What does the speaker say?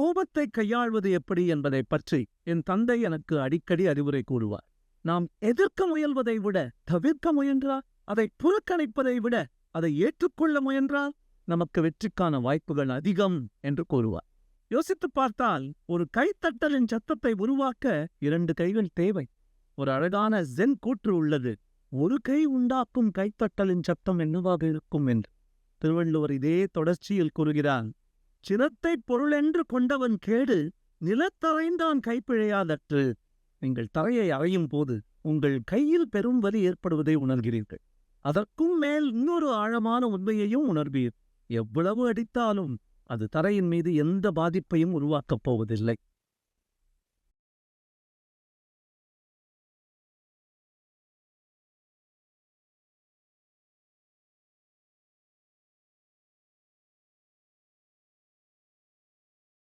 கோபத்தை கையாள்வது எப்படி என்பதை பற்றி என் தந்தை எனக்கு அடிக்கடி அறிவுரை கூறுவார். நாம் எதிர்க்க முயல்வதை விட தவிர்க்க முயன்றால் அதை புறக்கணிப்பதை விட அதை ஏற்றுக்கொள்ள முயன்றால் நமக்கு வெற்றிக்கான வாய்ப்புகள் அதிகம் என்று கூறுவார். யோசித்துப் பார்த்தால் ஒரு கைத்தட்டலின் சத்தத்தை உருவாக்க இரண்டு கைகள் தேவை. ஒரு அழகான ஜென் கூற்று உள்ளது. ஒரு கை உண்டாக்கும் கைத்தட்டலின் சத்தம் என்னவாக இருக்கும் என்று. திருவள்ளுவர் இதே தொடர்ச்சியில் கூறுகிறான் சினத்தை பொருளென்று கொண்டவன் கேடு நிலத்தரைந்தான் கைப்பிழையாதற்று. நீங்கள் தரையை அறையும் போது உங்கள் கையில் பெரும் வலி ஏற்படுவதை உணர்கிறீர்கள். அதற்கும் மேல் இன்னொரு ஆழமான உண்மையையும் உணர்வீர். எவ்வளவு அடித்தாலும் அது தரையின் மீது எந்த பாதிப்பையும் உருவாக்கப் போவதில்லை.